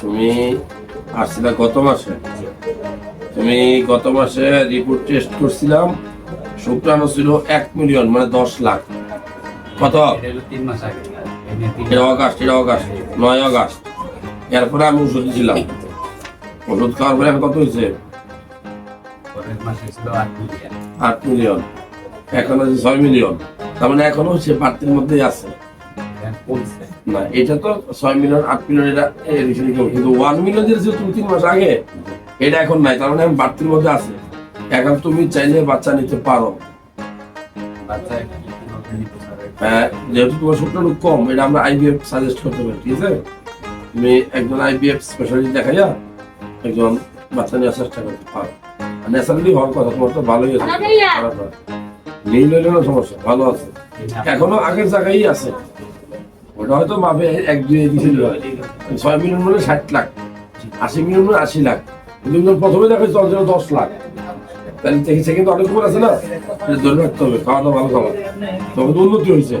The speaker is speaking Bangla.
তুমি আসছিলা গত মাসে। তুমি গত মাসে রিপোর্ট টেস্ট করছিলাম শুক্রাণু ছিল এক মিলিয়ন মানে দশ লাখ। কত? তিন মাস আগে। এটা অগাস্ট এটা অগাস্ট নয় অগাস্ট এরপরে আমি ওষুধ দিয়েছিলাম ওষুধ খাওয়ার পরে কত হয়েছে? আট মিলিয়ন এখন আছে ছয় মিলিয়ন তার মানে এখনও সে বাড়তির মধ্যেই আছে। কমছে না এটা তো ছয় মিলিয়ন আট মিলিয়ন এটা? কিন্তু ওয়ান মিলিয়ন যে তিন মাস আগে এটা এখন নাই তার মানে এখন বাড়তির মধ্যে আছে। এখন তুমি চাইলে বাচ্চা নিতে পারো? হ্যাঁ যেহেতু তোমার শুক্রাণু কম এটা আমরা আইবিএফ সাজেস্ট করতে পারি ঠিক আছে? তুমি একজন আইবিএফ স্পেশালিস্ট দেখাইয়া একজন বাচ্চা নেওয়ার চেষ্টা করতে পারো। ন্যাচারালি হওয়ার কথা তোমার তো ভালোই আছে খারাপ না। নীল হইলে না সমস্যা ভালো আছে। এখনও আগের জায়গায় আছে। ওটা হয়তো মাপে এক দুই দিছিল ছয় মিলিয়ন মানে ষাট লাখ, আশি মিলিয়ন মানে আশি লাখ। কিন্তু প্রথমে দেখে চলছিল দশ লাখ। তাহলে দেখেছে কিন্তু অনেক উপর আছে না? ধরে রাখতে হবে খাওয়া দাওয়া ভালো খাওয়া তখন তো উন্নতি হয়েছে।